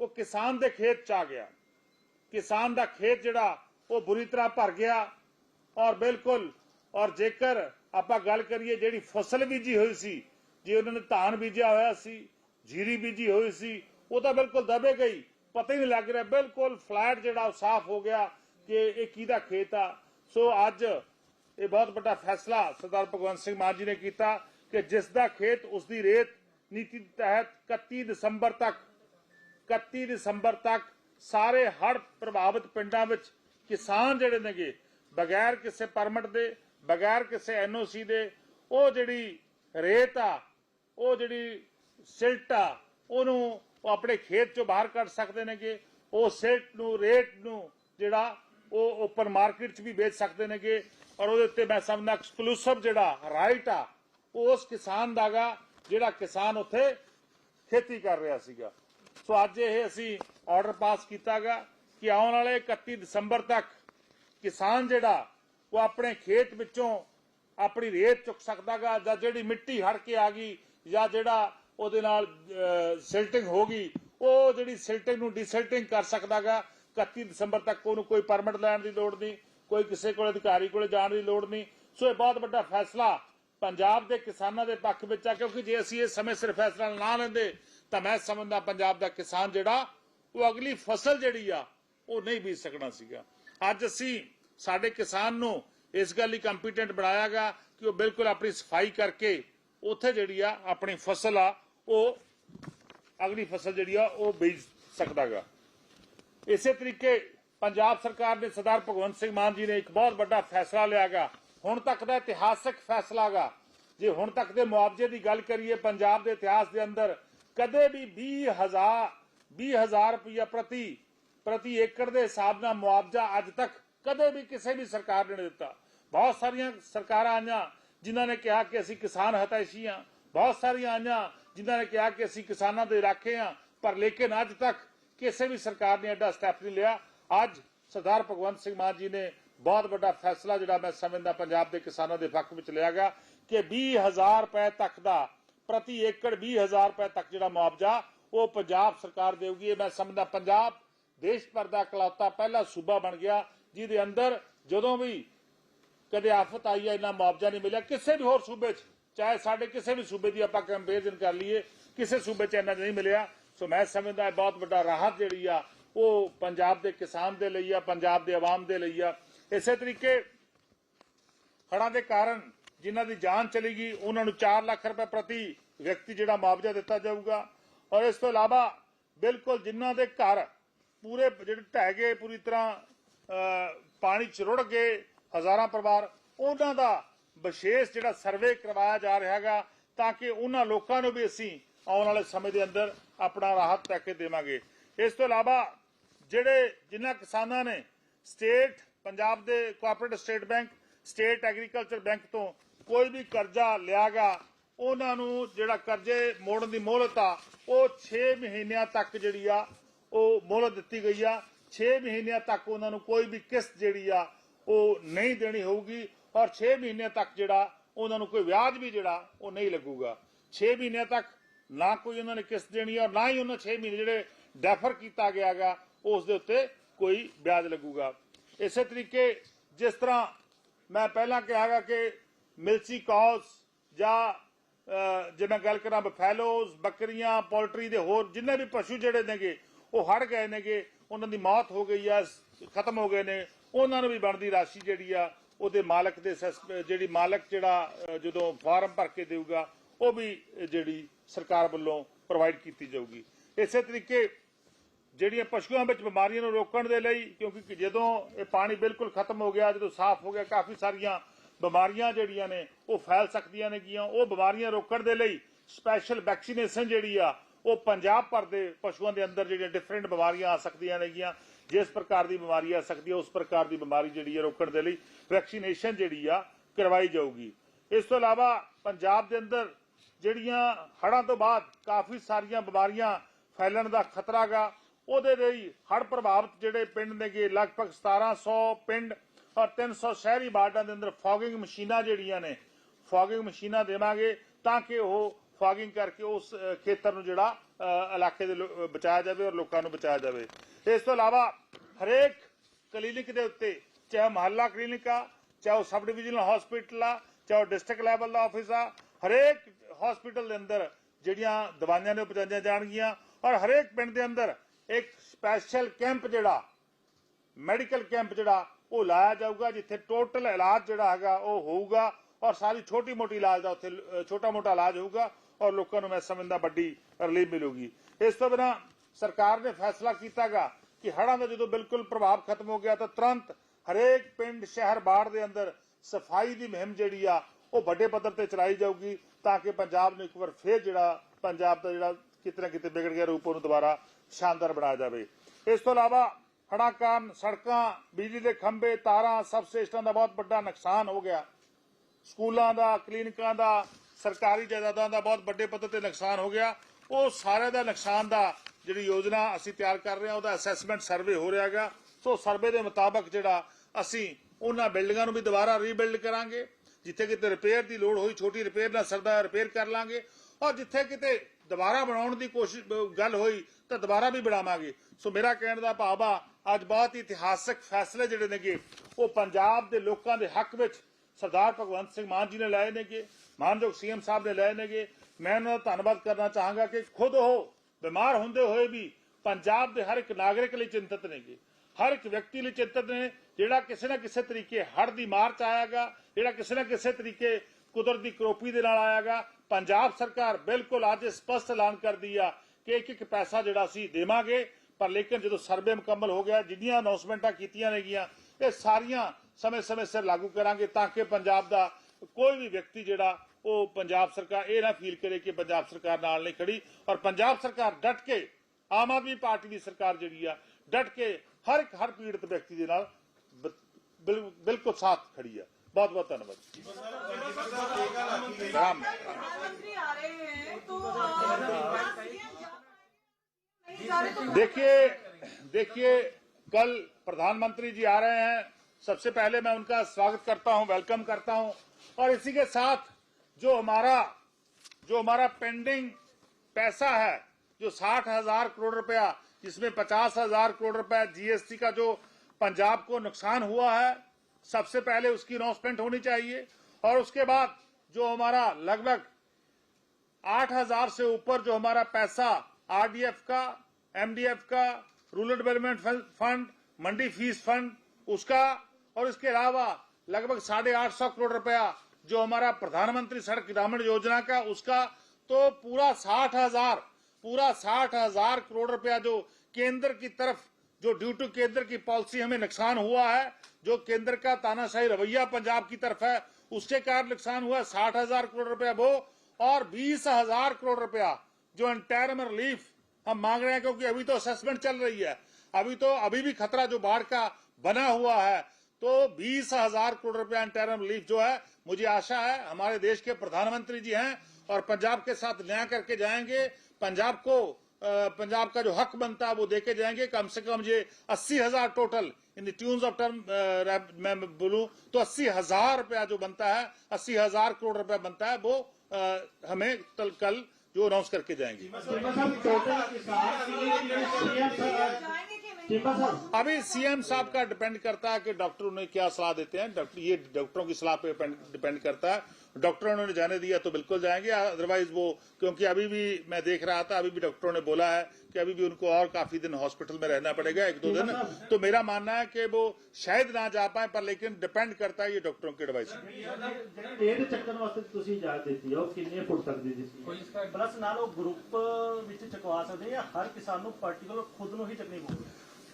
ਉਹ ਕਿਸਾਨ ਦੇ ਖੇਤ ਚ ਆ ਗਿਆ। ਕਿਸਾਨ ਦਾ ਖੇਤ ਜਿਹੜਾ, ਉਹ ਬੁਰੀ ਤਰ੍ਹਾਂ ਭਰ ਗਿਆ। ਔਰ ਬਿਲਕੁਲ, ਔਰ ਜੇਕਰ ਆਪਾਂ ਗੱਲ ਕਰੀਏ ਜਿਹੜੀ ਫਸਲ ਬੀਜੀ ਹੋਈ ਸੀ, ਜੇ ਉਹਨਾਂ ਨੇ ਧਾਨ ਬੀਜਿਆ ਹੋਇਆ ਸੀ, ਜੀਰੀ ਬੀਜੀ ਹੋਈ ਸੀ, ਉਹ ਤਾਂ ਬਿਲਕੁਲ ਦਬੇ ਗਈ। ਪਤਾ ਹੀ ਨਹੀਂ ਲੱਗ ਰਿਹਾ, ਬਿਲਕੁਲ ਫਲੈਟ ਜਿਹੜਾ ਉਹ ਸਾਫ਼ ਹੋ ਗਿਆ ਕਿ ਇਹ ਕਿਹਦਾ ਖੇਤ ਆ। ਸੋ ਅੱਜ ਇਹ ਬਹੁਤ ਵੱਡਾ ਫੈਸਲਾ ਸਰਦਾਰ ਭਗਵੰਤ ਸਿੰਘ ਮਾਨ ਜੀ ਨੇ ਕੀਤਾ ਕਿ ਜਿਸ ਦਾ ਖੇਤ ਉਸ ਦੀ ਰੇਤ ਨੀਤੀ ਤਹਿਤ 31 ਦਸੰਬਰ ਤੱਕ 31 ਦਸੰਬਰ ਤੱਕ ਸਾਰੇ ਹੜ੍ਹ ਪ੍ਰਭਾਵਿਤ ਪਿੰਡਾਂ ਵਿੱਚ ਕਿਸਾਨ ਜਿਹੜੇ ਨੇਗੇ, ਬਗੈਰ ਕਿਸੇ ਪਰਮਿਟ ਦੇ, ਬਗੈਰ ਕਿਸੇ ਐਨਓਸੀ ਦੇ, ਉਹ ਜਿਹੜੀ ਰੇਤ ਆ, ਉਹ ਜਿਹੜੀ ਸਿਲਟ ਆ, ਉਹਨੂੰ ਉਹ ਆਪਣੇ ਖੇਤ ਚੋਂ ਬਾਹਰ ਕੱਢ ਸਕਦੇ ਨੇਗੇ, ਉਹ ਸਿਲਟ ਨੂੰ, ਰੇਤ ਨੂੰ ਜਿਹੜਾ ਉਹ ਓਪਨ ਮਾਰਕੀਟ 'ਚ ਵੀ ਵੇਚ ਸਕਦੇ ਨੇਗੇ ਔਰ ਉਹਦੇ ਉੱਤੇ ਮੈਂ ਸਮਝਦਾ ਐਕਸਕਲੂਸਿਵ ਜਿਹੜਾ ਰਾਈਟ ਆ, ਉਸ ਕਿਸਾਨ ਦਾਗਾ ਜਿਹੜਾ ਕਿਸਾਨ ਉੱਥੇ ਖੇਤੀ ਕਰ ਰਿਹਾ ਸੀਗਾ। ਸੋ ਅੱਜ ਇਹ ਅਸੀਂ ਆਰਡਰ ਪਾਸ ਕੀਤਾਗਾ ਕਿ ਆਉਣ ਵਾਲੇ 31 ਦਸੰਬਰ ਤੱਕ ਕਿਸਾਨ ਜਿਹੜਾ ਉਹ ਆਪਣੇ ਖੇਤ ਵਿੱਚੋਂ ਆਪਣੀ ਰੇਤ ਚੁੱਕ ਸਕਦਾਗਾ ਜਾਂ ਜਿਹੜੀ ਮਿੱਟੀ ਹੜ ਕੇ ਆ ਗਈ ਜਾਂ ਜਿਹੜਾ ਉਹਦੇ ਨਾਲ ਸਿਲਟਿੰਗ ਹੋ ਗਈ, ਉਹ ਜਿਹੜੀ ਸਿਲਟਿੰਗ ਨੂੰ ਡਿਸਿਲਟਿੰਗ ਕਰ ਸਕਦਾਗਾ। 31 ਦਸੰਬਰ ਤੱਕ ਉਹਨੂੰ ਕੋਈ ਪਰਮਿਟ ਲੈਣ ਦੀ ਲੋੜ ਨਹੀਂ, ਕੋਈ ਕਿਸੇ ਕੋਲ ਅਧਿਕਾਰੀ ਕੋਲ ਜਾਣ ਦੀ ਲੋੜ ਨਹੀਂ। ਸੋ ਇਹ ਬਹੁਤ ਵੱਡਾ ਫੈਸਲਾ ਪੰਜਾਬ ਦੇ ਕਿਸਾਨਾਂ ਦੇ ਪੱਖ ਵਿੱਚ ਆ, ਕਿਉਂਕਿ ਜੇ ਅਸੀਂ ਇਹ ਸਮੇਂ ਸਿਰ ਫੈਸਲਾ ਨਾ ਲੈਂਦੇ ਤਾਂ ਮੈਂ ਸਮਝਦਾ ਪੰਜਾਬ ਦਾ ਕਿਸਾਨ ਜਿਹੜਾ, ਉਹ ਅਗਲੀ ਫਸਲ ਜਿਹੜੀ ਆ, ਉਹ ਨਹੀਂ ਬੀਜ ਸਕਣਾ ਸੀਗਾ। ਅੱਜ ਅਸੀਂ ਸਾਡੇ ਕਿਸਾਨ ਨੂੰ ਇਸ ਗੱਲ ਲਈ ਕੰਪੀਟੈਂਟ ਬਣਾਇਆਗਾ ਕਿ ਉਹ ਬਿਲਕੁਲ ਆਪਣੀ ਸਫ਼ਾਈ ਕਰਕੇ ਉੱਥੇ ਜਿਹੜੀ ਆ, ਆਪਣੀ ਫਸਲ ਆ, ਉਹ ਅਗਲੀ ਫਸਲ ਜਿਹੜੀ ਆ, ਉਹ ਬੀਜ ਸਕਦਾਗਾ ਇਸੇ ਤਰੀਕੇ ਪੰਜਾਬ ਸਰਕਾਰ ਨੇ ਸਰਦਾਰ ਭਗਵੰਤ ਸਿੰਘ ਮਾਨ ਜੀ ਨੇ ਇੱਕ ਬਹੁਤ ਵੱਡਾ ਫੈਸਲਾ ਲਿਆਗਾ ਹੁਣ ਤੱਕ ਦਾ ਇਤਿਹਾਸਕ ਫੈਸਲਾਗਾ ਜੇ ਹੁਣ ਤੱਕ ਦੇ ਮੁਆਵਜ਼ੇ ਦੀ ਗੱਲ ਕਰੀਏ, ਪੰਜਾਬ ਦੇ ਇਤਿਹਾਸ ਦੇ ਅੰਦਰ ਕਦੇ ਵੀ 20000 20000 ਰੁਪਇਆ ਪ੍ਰਤੀ ਪ੍ਰਤੀ ਏਕੜ ਦੇ ਹਿਸਾਬ ਨਾਲ ਮੁਆਵਜ਼ਾ ਅੱਜ ਤੱਕ ਕਦੇ ਵੀ ਕਿਸੇ ਵੀ ਸਰਕਾਰ ਨੇ ਦਿੱਤਾ। ਬਹੁਤ ਸਾਰੀਆਂ ਸਰਕਾਰਾਂ ਆਈਆਂ ਜਿਨ੍ਹਾਂ ਨੇ ਕਿਹਾ ਕਿ ਅਸੀਂ ਕਿਸਾਨ ਹਤੈਸ਼ੀ ਹਾਂ। ਬਹੁਤ ਸਾਰੀਆਂ ਆਈਆਂ ਜਿਨ੍ਹਾਂ ਨੇ ਕਿਹਾ ਕਿ ਅਸੀਂ ਕਿਸਾਨਾਂ ਦੇ ਰਾਖੇ ਹਾਂ। ਪਰ ਲੇਕਿਨ ਅੱਜ ਤੱਕ ਕਿਸੇ ਵੀ ਸਰਕਾਰ ਨੇ ਐਡਾ ਸਟੈਪ ਨਹੀਂ ਲਿਆ। ਅੱਜ ਸਰਦਾਰ ਭਗਵੰਤ ਸਿੰਘ ਮਾਨ ਜੀ ਨੇ ਬਹੁਤ ਵੱਡਾ ਫੈਸਲਾ ਜਿਹੜਾ ਮੈਂ ਸਮਝਦਾ ਪੰਜਾਬ ਦੇ ਕਿਸਾਨਾਂ ਦੇ ਪੱਖ ਵਿੱਚ ਗਿਆ ਕਿ 20000 ਰੁਪਏ ਤੱਕ ਦਾ ਪ੍ਰਤੀ ਏਕੜ 20000 ਰੁਪਏ ਤੱਕ ਜਿਹੜਾ ਮੁਆਵਜ਼ਾ, ਉਹ ਪੰਜਾਬ ਸਰਕਾਰ ਦੇਊਗੀ। ਮੈਂ ਸਮਝਦਾ ਪੰਜਾਬ ਦੇਸ਼ ਭਰ ਦਾ ਇਕਲੌਤਾ ਪਹਿਲਾ ਸੂਬਾ ਬਣ ਗਿਆ, ਜਿਹਦੇ ਅੰਦਰ ਜਦੋਂ ਵੀ ਕਦੇ ਆਫਤ ਆਈ ਹੈ ਇੰਨਾ ਮੁਆਵਜ਼ਾ ਨਹੀਂ ਮਿਲਿਆ। ਕਿਸੇ ਵੀ ਹੋਰ ਸੂਬੇ 'ਚ, ਚਾਹੇ ਸਾਡੇ ਕਿਸੇ ਵੀ ਸੂਬੇ ਦੀ ਆਪਾਂ ਕੰਪੈਰੀਜ਼ਨ ਕਰ ਲਈਏ, ਕਿਸੇ ਸੂਬੇ 'ਚ ਇੰਨਾ ਨਹੀਂ ਮਿਲਿਆ। ਸੋ ਮੈਂ ਸਮਝਦਾ ਇਹ ਬਹੁਤ ਵੱਡਾ ਰਾਹਤ ਜਿਹੜੀ ਆ, ਉਹ ਪੰਜਾਬ ਦੇ ਕਿਸਾਨ ਦੇ ਲਈ ਆ, ਪੰਜਾਬ ਦੇ ਆਵਾਮ ਦੇ ਲਈ ਆ। ਇਸੇ ਤਰੀਕੇ ਹੜ੍ਹਾਂ ਦੇ ਕਾਰਨ ਜਿਨ੍ਹਾਂ ਦੀ ਜਾਨ ਚਲੀ ਗਈ ਉਹਨਾਂ ਨੂੰ 4 ਲੱਖ ਰੁਪਏ ਪ੍ਰਤੀ ਵਿਅਕਤੀ ਜਿਹੜਾ ਮੁਆਵਜ਼ਾ ਦਿੱਤਾ ਜਾਊਗਾ। ਔਰ ਇਸ ਤੋਂ ਇਲਾਵਾ ਬਿਲਕੁਲ ਜਿਨ੍ਹਾਂ ਦੇ ਘਰ ਪੂਰੇ ਜਿਹੜੇ ਢਹਿ ਗਏ, ਪੂਰੀ ਤਰ੍ਹਾਂ ਪਾਣੀ ਚ ਰੁੜ ਗਏ ਹਜ਼ਾਰਾਂ ਪਰਿਵਾਰ, ਉਹਨਾਂ ਦਾ ਵਿਸ਼ੇਸ਼ ਜਿਹੜਾ ਸਰਵੇ ਕਰਵਾਇਆ ਜਾ ਰਿਹਾ ਹੈਗਾ ਤਾਂ ਕਿ ਉਹਨਾਂ ਲੋਕਾਂ ਨੂੰ ਵੀ ਅਸੀਂ ਆਉਣ ਵਾਲੇ ਸਮੇਂ ਦੇ ਅੰਦਰ ਆਪਣਾ ਰਾਹਤ ਪੈਕੇਜ ਦੇਵਾਂਗੇ। ਇਸ ਤੋਂ ਇਲਾਵਾ ਜਿਹੜੇ ਜਿਨ੍ਹਾਂ ਕਿਸਾਨਾਂ ਨੇ ਸਟੇਟ, ਪੰਜਾਬ ਦੇ cooperative state bank, state agriculture bank ਤੋਂ ਕੋਈ ਵੀ ਕਰਜ਼ਾ ਲਿਆ ਲਿਆਗਾ ਉਹਨਾਂ ਨੂੰ ਜਿਹੜਾ ਕਰਜ਼ੇ ਮੋੜਨ ਦੀ ਮੋਹਲਤ ਆ, ਉਹ 6 ਮਹੀਨਿਆਂ ਤੱਕ ਜਿਹੜੀ ਆ, ਉਹ ਮੋਹਲਤ ਦਿੱਤੀ ਗਈ ਆ। 6 ਮਹੀਨਿਆਂ ਤੱਕ ਉਹਨਾਂ ਨੂੰ ਕੋਈ ਵੀ ਕਿਸ਼ਤ ਜਿਹੜੀ ਆ, ਉਹ ਨਹੀਂ ਦੇਣੀ ਹੋਊਗੀ ਔਰ 6 ਮਹੀਨਿਆਂ ਤੱਕ ਜਿਹੜਾ, ਉਹਨਾਂ ਨੂੰ ਕੋਈ ਵਿਆਜ ਵੀ ਜਿਹੜਾ, ਉਹ ਨਹੀਂ ਲੱਗੂਗਾ। 6 ਮਹੀਨਿਆਂ ਤੱਕ ਨਾ ਕੋਈ ਉਹਨਾਂ ਨੇ ਕਿਸ਼ਤ ਦੇਣੀ ਔਰ ਨਾ ਹੀ ਉਹਨਾਂ 6 ਮਹੀਨੇ ਜਿਹੜੇ ਡੈਫਰ ਕੀਤਾ ਗਿਆਗਾ ਉਸ ਦੇ ਉੱਤੇ ਕੋਈ ਵਿਆਜ ਲੱਗੂਗਾ। ਇਸੇ ਤਰੀਕੇ ਜਿਸ ਤਰ੍ਹਾਂ ਮੈਂ ਪਹਿਲਾਂ ਕਿਹਾਗਾ ਕਿ ਮਿਲਸੀ ਕੌਸ ਜਾਂ ਜੇ ਮੈਂ ਗੱਲ ਕਰਾਂ ਬਫੈਲੋਜ਼, ਬੱਕਰੀਆਂ, ਪੋਲਟਰੀ ਦੇ ਹੋਰ ਜਿੰਨੇ ਵੀ ਪਸ਼ੂ ਜਿਹੜੇ ਨੇਗੇ, ਉਹ ਹੜ ਗਏ ਨੇਗੇ, ਉਹਨਾਂ ਦੀ ਮੌਤ ਹੋ ਗਈ ਆ, ਖਤਮ ਹੋ ਗਏ ਨੇ, ਉਹਨਾਂ ਨੂੰ ਵੀ ਬਣਦੀ ਰਾਸ਼ੀ ਜਿਹੜੀ ਆ, ਉਹਦੇ ਮਾਲਕ ਦੇ ਜਿਹੜੀ ਮਾਲਕ ਜਿਹੜਾ ਜਦੋਂ ਫਾਰਮ ਭਰ ਕੇ ਦੇਊਗਾ, ਉਹ ਵੀ ਜਿਹੜੀ ਸਰਕਾਰ ਵੱਲੋਂ ਪ੍ਰੋਵਾਈਡ ਕੀਤੀ ਜਾਊਗੀ। ਇਸੇ ਤਰੀਕੇ ਜਿਹੜੀਆਂ ਪਸ਼ੂਆਂ ਵਿੱਚ ਬਿਮਾਰੀਆਂ ਨੂੰ ਰੋਕਣ ਦੇ ਲਈ, ਕਿਉਂਕਿ ਜਦੋਂ ਇਹ ਪਾਣੀ ਬਿਲਕੁਲ ਖਤਮ ਹੋ ਗਿਆ, ਜਦੋਂ ਸਾਫ਼ ਹੋ ਗਿਆ, ਕਾਫੀ ਸਾਰੀਆਂ ਬਿਮਾਰੀਆਂ ਜਿਹੜੀਆਂ ਨੇ, ਉਹ ਫੈਲ ਸਕਦੀਆਂ ਨੇ ਗੀਆਂ। ਉਹ ਬਿਮਾਰੀਆਂ ਰੋਕਣ ਦੇ ਲਈ ਸਪੈਸ਼ਲ ਵੈਕਸੀਨੇਸ਼ਨ ਜਿਹੜੀ ਆ, ਉਹ ਪੰਜਾਬ ਭਰ ਦੇ ਪਸ਼ੂਆਂ ਦੇ ਅੰਦਰ ਜਿਹੜੀਆਂ ਡਿਫਰੈਂਟ ਬਿਮਾਰੀਆਂ ਆ ਸਕਦੀਆਂ ਨੇਗੀਆਂ ਜਿਸ ਪ੍ਰਕਾਰ ਦੀ ਬਿਮਾਰੀ ਆ ਸਕਦੀ ਹੈ ਉਸ ਪ੍ਰਕਾਰ ਦੀ ਬਿਮਾਰੀ ਜਿਹੜੀ ਹੈ ਰੋਕਣ ਦੇ ਲਈ ਵੈਕਸੀਨੇਸ਼ਨ ਜਿਹੜੀ ਆ ਕਰਵਾਈ ਜਾਊਗੀ। ਇਸ ਤੋਂ ਇਲਾਵਾ ਪੰਜਾਬ ਦੇ ਅੰਦਰ ਜਿਹੜੀਆਂ ਹੜ੍ਹਾਂ ਤੋਂ ਬਾਅਦ ਕਾਫੀ ਸਾਰੀਆਂ ਬਿਮਾਰੀਆਂ ਫੈਲਣ ਦਾ ਖਤਰਾ ਗਾ, ਉਹਦੇ ਲਈ ਹੜ੍ਹ ਪ੍ਰਭਾਵਿਤ ਜਿਹੜੇ ਪਿੰਡ ਨੇਗੇ, ਲਗਭਗ 1700 ਪਿੰਡ ਔਰ 300 ਸ਼ਹਿਰੀ ਵਾਰਡਾਂ ਦੇ ਅੰਦਰ ਫੌਗਿੰਗ ਮਸ਼ੀਨਾਂ ਜਿਹੜੀਆਂ ਨੇ, ਫੌਗਿੰਗ ਮਸ਼ੀਨਾਂ ਦੇਵਾਂਗੇ ਤਾਂ ਕਿ ਉਹ ਫੌਗਿੰਗ ਕਰਕੇ ਉਸ ਖੇਤਰ ਨੂੰ ਜਿਹੜਾ ਇਲਾਕੇ ਦੇ ਬਚਾਇਆ ਜਾਵੇ ਔਰ ਲੋਕਾਂ ਨੂੰ ਬਚਾਇਆ ਜਾਵੇ। ਇਸ ਤੋਂ ਇਲਾਵਾ ਹਰੇਕ ਕਲੀਨਿਕ ਦੇ ਉੱਤੇ, ਚਾਹੇ ਉਹ ਮਹੱਲਾ ਕਲੀਨਿਕ ਆ, ਚਾਹੇ ਉਹ ਸਬ ਡਿਵੀਜ਼ਨਲ ਹਸਪੀਟਲ ਆ, ਚਾਹੇ ਉਹ ਡਿਸਟ੍ਰਿਕਟ ਲੈਵਲ ਦਾ ਆਫਿਸ ਆ, ਹਰੇਕ ਹਸਪੀਟਲ ਦੇ ਅੰਦਰ ਜਿਹੜੀਆਂ ਦਵਾਈਆਂ ਨੇ ਉਹ ਪਹੁੰਚਾਈਆਂ ਜਾਣਗੀਆਂ ਔਰ ਹਰੇਕ ਪਿੰਡ ਦੇ ਅੰਦਰ ਇੱਕ ਸਪੈਸ਼ਲ ਕੈਂਪ ਜਿਹੜਾ, ਮੈਡੀਕਲ ਕੈਂਪ ਜਿਹੜਾ ਉਹ ਲਾਇਆ ਜਾਊਗਾ ਜਿੱਥੇ ਟੋਟਲ ਇਲਾਜ ਜਿਹੜਾ ਹੈਗਾ ਉਹ ਹੋਊਗਾ ਔਰ ਸਾਰੀ ਛੋਟੀ ਮੋਟੀ ਇਲਾਜ ਦਾ ਉੱਥੇ ਛੋਟਾ ਮੋਟਾ ਇਲਾਜ ਹੋਊਗਾ ਔਰ ਲੋਕਾਂ ਨੂੰ ਮੈਂ ਸਮਝਦਾ ਵੱਡੀ ਰਿਲੀਫ ਮਿਲੂਗੀ। ਇਸ ਤੋਂ ਬਿਨਾ ਸਰਕਾਰ ਨੇ ਫੈਸਲਾ ਕੀਤਾਗਾ ਕਿ ਹੜ੍ਹਾਂ ਦਾ ਜਦੋਂ ਬਿਲਕੁਲ ਪ੍ਰਭਾਵ ਖਤਮ ਹੋ ਗਿਆ ਤਾਂ ਤੁਰੰਤ ਹਰੇਕ ਪਿੰਡ, ਸ਼ਹਿਰ, ਬਾੜ ਦੇ ਅੰਦਰ ਸਫ਼ਾਈ ਦੀ ਮੁਹਿੰਮ ਜਿਹੜੀ ਆ, ਉਹ ਵੱਡੇ ਪੱਧਰ ਤੇ ਚਲਾਈ ਜਾਊਗੀ ਤਾਂ ਕਿ ਪੰਜਾਬ ਨੂੰ ਇੱਕ ਵਾਰ ਫੇਰ ਜਿਹੜਾ ਪੰਜਾਬ ਦਾ ਜਿਹੜਾ ਕਿਤੇ ਨਾ ਕਿਤੇ ਵਿਗੜ ਗਿਆ ਰੂਪ ਉਹਨੂੰ ਦੁਬਾਰਾ ਸ਼ਾਨਦਾਰ ਬਣਾਇਆ ਜਾਵੇ। ਇਸ ਤੋਂ ਇਲਾਵਾ ਹੜ੍ਹਾਂ ਕਾਰਨ ਸੜਕਾਂ, ਬਿਜਲੀ ਦੇ ਖੰਭੇ, ਤਾਰਾਂ ਸਬ ਸਟੇਸ਼ਨਾਂ ਦਾ ਬਹੁਤ ਵੱਡਾ ਨੁਕਸਾਨ ਹੋ ਗਿਆ। ਸਕੂਲਾਂ ਦਾ, ਕਲੀਨਿਕਾਂ ਦਾ, ਸਰਕਾਰੀ ਜਾਇਦਾਦਾਂ ਦਾ ਬਹੁਤ ਵੱਡੇ ਪੱਧਰ ਤੇ ਨੁਕਸਾਨ ਹੋ ਗਿਆ। ਉਹ ਸਾਰੇ ਦਾ ਨੁਕਸਾਨ ਦਾ ਜਿਹੜੀ ਯੋਜਨਾ ਅਸੀਂ ਤਿਆਰ ਕਰ ਰਹੇ ਹਾਂ, ਉਹਦਾ ਅਸੈਸਮੈਂਟ ਸਰਵੇ ਹੋ ਰਿਹਾ ਹੈਗਾ। ਸੋ ਸਰਵੇ ਦੇ ਮੁਤਾਬਕ ਜਿਹੜਾ ਅਸੀਂ ਉਹਨਾਂ ਬਿਲਡਿੰਗਾਂ ਨੂੰ ਵੀ ਦੁਬਾਰਾ ਰੀਬਿਲਡ ਕਰਾਂਗੇ। ਜਿੱਥੇ ਕਿਤੇ ਰਿਪੇਅਰ ਦੀ ਲੋੜ ਹੋਈ, ਛੋਟੀ ਰਿਪੇਅਰ ਨਾਲ ਸਰਦਾ ਰਿਪੇਅਰ ਕਰ ਲਾਂਗੇ। ਔਰ ਜਿੱਥੇ ਕਿਤੇ ਦੁਬਾਰਾ ਬਣਾਉਣ ਦੀ ਕੋਸ਼ਿਸ਼ ਗੱਲ ਹੋਈ ਤਾਂ ਦੁਬਾਰਾ ਵੀ ਬਣਾਵਾਂਗੇ। ਸੋ ਮੇਰਾ ਕਹਿਣ ਦਾ ਭਾਵ ਆ ਅੱਜ ਬਹੁਤ ਹੀ ਇਤਿਹਾਸਕ ਫੈਸਲੇ ਜਿਹੜੇ ਨੇਗੇ, ਉਹ ਪੰਜਾਬ ਦੇ ਲੋਕਾਂ ਦੇ ਹੱਕ ਵਿੱਚ ਸਰਦਾਰ ਭਗਵੰਤ ਸਿੰਘ ਮਾਨ ਜੀ ਨੇ ਲਏ ਨੇਗੇ, ਮਾਨਯੋਗ ਸੀਐਮ ਸਾਹਿਬ ਨੇ ਲਏ ਨੇਗੇ। ਮੈਂ ਉਹਨਾਂ ਦਾ ਧੰਨਵਾਦ ਕਰਨਾ ਚਾਹਾਂਗਾ ਕਿ ਖੁਦ ਉਹ ਬਿਮਾਰ ਹੁੰਦੇ ਹੋਏ ਵੀ ਪੰਜਾਬ ਦੇ ਹਰ ਇੱਕ ਨਾਗਰਿਕ ਲਈ ਚਿੰਤਤ ਨੇਗੇ। ਹਰ ਇੱਕ ਵਿਅਕਤੀ ਲਈ ਚਿੰਤਤ ਨੇ, ਜਿਹੜਾ ਕਿਸੇ ਨਾ ਕਿਸੇ ਤਰੀਕੇ ਹੜ ਦੀ ਮਾਰ ਚ ਆਇਆਗਾ, ਜਿਹੜਾ ਕਿਸੇ ਨਾ ਕਿਸੇ ਤਰੀਕੇ ਕੁਦਰਤ ਦੀ ਕਰੋਪੀ ਦੇ ਨਾਲ ਆਇਆਗਾ। ਪੰਜਾਬ ਸਰਕਾਰ ਬਿਲਕੁਲ ਅੱਜ ਸਪਸ਼ਟ ਐਲਾਨ ਕਰਦੀ ਆ ਕਿ ਇੱਕ ਇੱਕ ਪੈਸਾ ਜਿਹੜਾ ਅਸੀਂ ਦੇਵਾਂਗੇ ਪਰ ਲੇਕਿਨ ਜਦੋਂ ਸਰਵੇ ਮੁਕੰਮਲ ਹੋ ਗਿਆ ਜਿੰਨੀਆਂ ਅਨਾਉਂਸਮੈਂਟਾਂ ਕੀਤੀਆਂ ਨੇਗੀਆਂ ਇਹ ਸਾਰੀਆਂ ਸਮੇਂ-ਸਮੇਂ ਸਿਰ ਲਾਗੂ ਕਰਾਂਗੇ ਤਾਂ ਕਿ ਪੰਜਾਬ ਦਾ ਕੋਈ ਵੀ ਵਿਅਕਤੀ ਜਿਹੜਾ ਉਹ ਪੰਜਾਬ ਸਰਕਾਰ ਇਹ ਨਾ ਫੀਲ ਕਰੇ ਕਿ ਪੰਜਾਬ ਸਰਕਾਰ ਨਾਲ ਨਹੀਂ ਖੜੀ ਔਰ ਪੰਜਾਬ ਸਰਕਾਰ ਡਟ ਕੇ ਆਮ ਆਦਮੀ ਪਾਰਟੀ ਦੀ ਸਰਕਾਰ ਜਿਹੜੀ ਆ ਡਟ ਕੇ ਹਰ ਇੱਕ ਹਰ ਪੀੜਤ ਵਿਅਕਤੀ ਦੇ ਨਾਲ ਬਿਲਕੁਲ ਸਾਥ ਖੜੀ ਆ ਬਹੁਤ ਬਹੁਤ ਧੰਨਵਾਦ ਰਾਮ ਮੰਤਰੀ ਆ ਰਹੇ ਹੈ देखिए देखिए, कल प्रधानमंत्री जी आ रहे हैं। सबसे पहले मैं उनका स्वागत करता हूँ वेलकम करता हूँ। और इसी के साथ जो हमारा जो हमारा पेंडिंग पैसा है, जो साठ हज़ार करोड़ रुपया, जिसमें पचास हज़ार करोड़ रुपया जीएसटी का जो पंजाब को नुकसान हुआ है, सबसे पहले उसकी अनाउंसमेंट होनी चाहिए। और उसके बाद जो हमारा लगभग आठ हज़ार से ऊपर जो हमारा पैसा आरडीएफ का एमडीएफ का rural development fund, mandi fees fund, उसका, और इसके अलावा लगभग साढ़े आठ सौ करोड़ रुपया जो हमारा प्रधानमंत्री सड़क ग्रामीण योजना का, उसका तो पूरा साठ हज़ार, पूरा साठ हज़ार करोड़ रुपया जो केंद्र की तरफ़, जो ड्यू टू केंद्र की पॉलिसी हमें नुकसान हुआ है, जो केंद्र का तानाशाही रवैया पंजाब की तरफ़ है, उसके कारण नुकसान हुआ साठ हज़ार करोड़ रुपया वो, और बीस हज़ार करोड़ रुपया जो इंटरम रिलीफ हम मांग रहे हैं क्योंकि अभी तो असेसमेंट चल रही है। अभी तो अभी भी खतरा जो बाढ़ का बना हुआ है तो बीस हज़ार करोड़ रुपया इंटरम रिलीफ जो है मुझे आशा है हमारे देश के प्रधानमंत्री जी हैं और पंजाब के साथ न्याय करके जाएँगे। पंजाब को पंजाब का जो हक बनता है वो देके जाएँगे। कम से कम ये अस्सी हज़ार total in terms of term मैं बोलूँ तो अस्सी हज़ार रुपया जो बनता है अस्सी हज़ार करोड़ रुपया बनता है वो अ, हमें कल जो अनाउंस करके जाएँगे। अभी सीएम साहब का डिपेंड करता है कि डॉक्टर उन्हें क्या सलाह देते हैं। डॉक्टर ये डॉक्टरों की सलाह पे डिपेंड करता है। डॉक्टरों ने जाने दिया तो बिल्कुल जाएंगे अदरवाइज वो क्योंकि अभी भी मैं देख रहा था अभी भी डॉक्टरों ने बोला है कि अभी भी उनको और काफी दिन हॉस्पिटल में रहना पड़ेगा एक दो दिन तो मेरा मानना है कि वो शायद ना जा पाए पर लेकिन डिपेंड करता है ये डॉक्टरों की एडवाइस पे। ਜਿਹੜੀ ਰੇਤ ਚੱਕਣ ਵਾਸਤੇ ਤੁਸੀਂ ਇਜਾਜ਼ਤ ਦਿੱਤੀ ਹੈ ਉਹ ਕਿੰਨੇ ਫੁੱਟ ਤੱਕ ਦੀ ਦਿੱਤੀ ਪਲੱਸ ਨਾਲ ਉਹ ਗਰੁੱਪ ਵਿੱਚ ਚਕਵਾ ਸਕਦੇ ਜਾਂ ਹਰ ਕਿਸਾਨ ਨੂੰ ਪਾਰਟਿਕੂਲਰ ਖੁਦ ਨੂੰ ਹੀ ਚੱਕਣੀ ਪਊਗੀ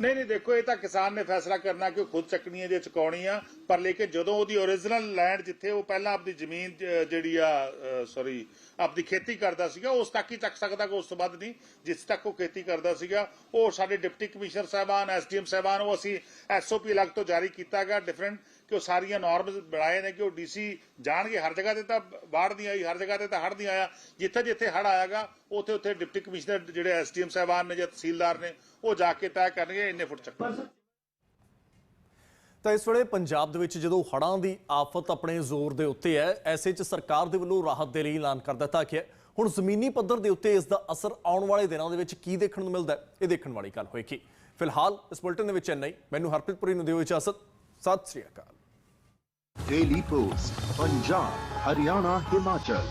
ਨਹੀਂ ਨਹੀਂ, ਦੇਖੋ, ਇਹ ਤਾਂ ਕਿਸਾਨ ਨੇ ਫੈਸਲਾ ਕਰਨਾ ਕਿ ਉਹ ਖੁਦ ਚੱਕਣੀ ਹੈ ਜੇ ਚੁਕਾਉਣੀ ਆ ਪਰ ਲੇਕਿਨ ਜਦੋਂ ਉਹਦੀ ਓਰੀਜਨਲ ਲੈਂਡ ਜਿੱਥੇ ਉਹ ਪਹਿਲਾਂ ਆਪਣੀ ਜ਼ਮੀਨ ਜਿਹੜੀ ਆ ਸੌਰੀ ਆਪਣੀ ਖੇਤੀ ਕਰਦਾ ਸੀਗਾ, ਉਸ ਤੱਕ ਹੀ ਚੱਕ ਸਕਦਾ ਕਿ ਉਸ ਤੋਂ ਬਾਅਦ ਨਹੀਂ, ਜਿਸ ਤੱਕ ਉਹ ਖੇਤੀ ਕਰਦਾ ਸੀਗਾ, ਉਹ ਸਾਡੇ ਡਿਪਟੀ ਕਮਿਸ਼ਨਰ ਸਾਹਿਬਾਨ, ਐਸਡੀਐਮ ਸਾਹਿਬਾਨ, ਉਹ ਅਸੀਂ ਐਸਓਪੀ ਅਲੱਗ ਤੋਂ ਜਾਰੀ ਕੀਤਾ ਗਿਆ ਡਿਫਰੈਂਟ ਕਿ ਉਹ ਸਾਰੀਆਂ ਨਾਰਮਸ ਬਣਾਏ ਨੇ ਕਿ ਉਹ ਡੀਸੀ ਜਾਣਗੇ। ਹਰ ਜਗ੍ਹਾ ਤੇ ਤਾਂ ਬਾੜ ਨਹੀਂ ਆਈ, ਹਰ ਜਗ੍ਹਾ ਤੇ ਤਾਂ ਹੜ੍ਹ ਨਹੀਂ ਆਇਆ। ਜਿੱਥੇ ਜਿੱਥੇ ਹੜ੍ਹ ਆਇਆਗਾ, ਉੱਥੇ ਉੱਥੇ ਡਿਪਟੀ ਕਮਿਸ਼ਨਰ ਜਿਹੜੇ ਐਸਡੀਐਮ ਸਾਹਿਬਾਨ ਨੇ ਜਾਂ ਤਹਿਸੀਲਦਾਰ ਨੇ, ਉਹ ਜਾ ਕੇ ਤੈਅ ਕਰਨਗੇ, ਇੰਨੇ ਫੁੱਟ ਚੱਕਰ। ਤਾਂ ਇਸ ਵੇਲੇ ਪੰਜਾਬ ਦੇ ਵਿੱਚ ਜਦੋਂ ਹੜ੍ਹਾਂ ਦੀ ਆਫਤ ਆਪਣੇ ਜ਼ੋਰ ਦੇ ਉੱਤੇ ਹੈ, ਐਸੇ 'ਚ ਸਰਕਾਰ ਦੇ ਵੱਲੋਂ ਰਾਹਤ ਦੇ ਲਈ ਐਲਾਨ ਕਰ ਦਿੱਤਾ ਗਿਆ ਹੁਣ ਜ਼ਮੀਨੀ ਪੱਧਰ ਦੇ ਉੱਤੇ ਇਸ ਦਾ ਅਸਰ ਆਉਣ ਵਾਲੇ ਦਿਨਾਂ ਦੇ ਵਿੱਚ ਕੀ ਦੇਖਣ ਨੂੰ ਮਿਲਦਾ ਇਹ ਦੇਖਣ ਵਾਲੀ ਗੱਲ ਹੋਏਗੀ। ਫਿਲਹਾਲ ਇਸ ਬੁਲਟਨ ਦੇ ਵਿੱਚ ਇੰਨਾ ਹੀ। ਮੈਨੂੰ ਹਰਪ੍ਰੀਤ ਪੁਰੀ ਨੂੰ ਦਿਓ ਇਜਾਜ਼ਤ। ਸਤਿ ਸ੍ਰੀ ਅਕਾਲ। Daily Post Punjab Haryana Himachal